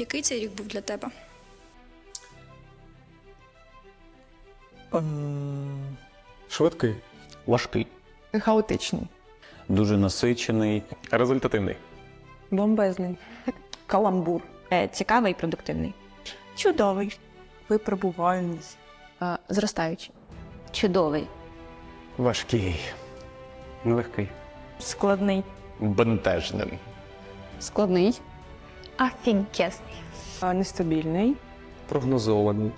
Який цей рік був для тебе? Швидкий. Важкий, Хаотичний. Дуже насичений. Результативний. Бомбезний. Каламбур. Е, Цікавий і продуктивний. Чудовий. Випробувальний. Е, Зростаючий. Чудовий. важкий, Легкий. Складний. бентежним, Складний. Офігезний. Нестабільний. Прогнозований.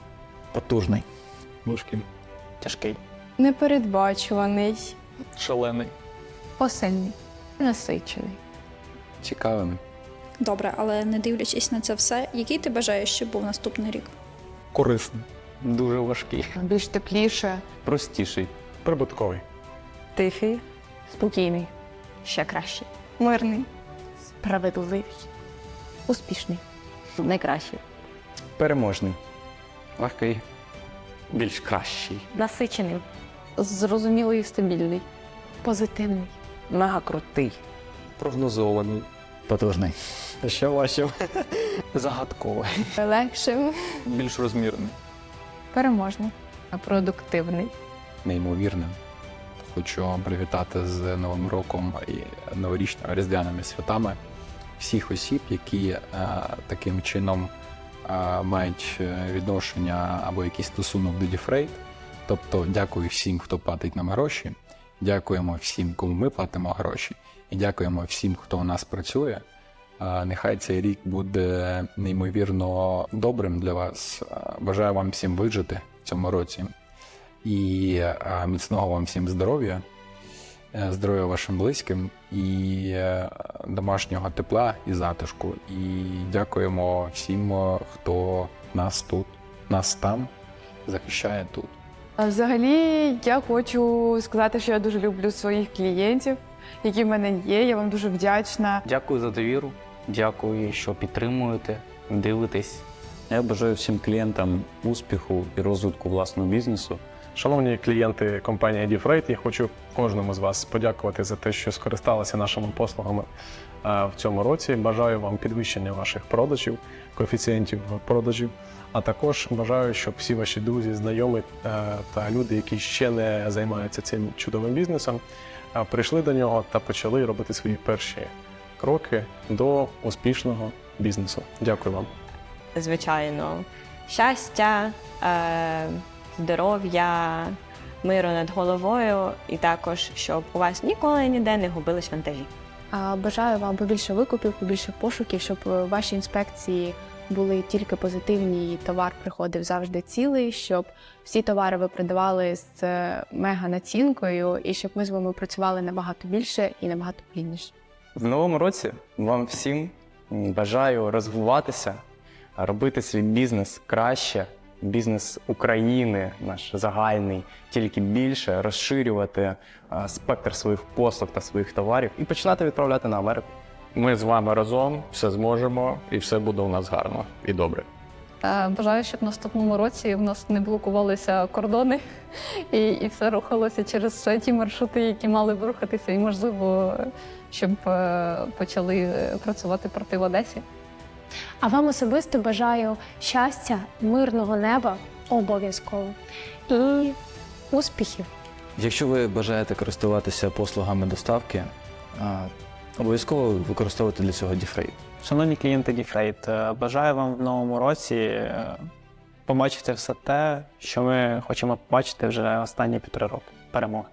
потужний, Важкий. тяжкий, Непередбачуваний. Шалений. Посильний. Насичений. цікавим, Добре, але не дивлячись на це все, який ти бажаєш, щоб був наступний рік? Корисний. дуже важкий, Більш тепліше. Простіший. Прибутковий. Тихий. Спокійний. Ще кращий. Мирний. Справедливий. Успішний. Найкращий. переможний, Легкий. більш кращий, Насичений. Зрозумілий і стабільний. Позитивний. Мега крутий. Прогнозований. потужний. Ще важче. Загадковий. Легшим. Більш розмірений. Переможний. Продуктивний. неймовірним. Хочу привітати з Новим роком і новорічними різдвяними святами всіх осіб, які е, таким чином е, мають е, відношення або якийсь стосунок до Діфрейд. Тобто, дякую всім, хто платить нам гроші. Дякуємо всім, кому ми платимо гроші, і дякуємо всім, хто у нас працює. Нехай цей рік буде неймовірно добрим для вас. Бажаю вам всім вижити в цьому році і міцного вам всім здоров'я, здоров'я вашим близьким і е, домашнього тепла і затишку. І дякуємо всім, е, хто нас тут, нас там захищає тут. А взагалі, я хочу сказати, що я дуже люблю своїх клієнтів, які в мене є. Я вам дуже вдячна. Дякую за довіру, дякую, що підтримуєте, дивитесь. Я бажаю всім клієнтам успіху і розвитку власного бізнесу. Шановні клієнти компанії Діфрейт, я хочу кожному з вас подякувати за те, що скористалися нашими послугами е, в цьому році. Бажаю вам підвищення ваших продажів, коефіцієнтів продажів. А також бажаю, щоб всі ваші друзі, знайомі е, та люди, які ще не займаються цим чудовим бізнесом, е, прийшли до нього та почали робити свої перші кроки до успішного бізнесу. Дякую вам. Звичайно. Щастя, е, здоров'я, миру над головою, і також, щоб у вас ніколи ніде не губились вантажі. А, Бажаю вам побільше викупів, побільше пошуків, щоб е, ваші інспекції були тільки позитивні, і товар приходив завжди цілий, щоб всі товари ви продавали з е, мега націнкою, і щоб ми з вами працювали набагато більше і набагато плідніше. В новому році вам всім бажаю розвиватися, робити свій бізнес краще, бізнес України, наш загальний, тільки більше, розширювати спектр своїх послуг та своїх товарів і починати відправляти на Америку. Ми з вами разом все зможемо, і все буде у нас гарно і добре. Е, Бажаю, щоб в наступному році в нас не блокувалися кордони і, і все рухалося через ті маршрути, які мали б рухатися, і можливо, щоб е, почали е, працювати порти в Одесі. А вам особисто бажаю щастя, мирного неба обов'язково і успіхів. Якщо ви бажаєте користуватися послугами доставки, обов'язково використовуйте для цього Діфрейт. Шановні клієнти Діфрейт, е, бажаю вам в новому році е, побачити все те, що ми хочемо побачити вже останні півтори роки. Перемоги.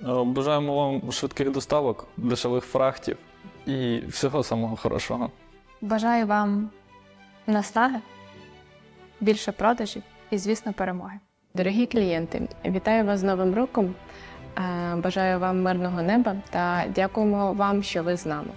Е, Бажаємо вам швидких доставок, дешевих фрахтів і всього самого хорошого. Бажаю вам наснаги, більше продажів і, звісно, перемоги. Дорогі клієнти, вітаю вас з Новим роком. Е, Бажаю вам мирного неба та дякуємо вам, що ви з нами.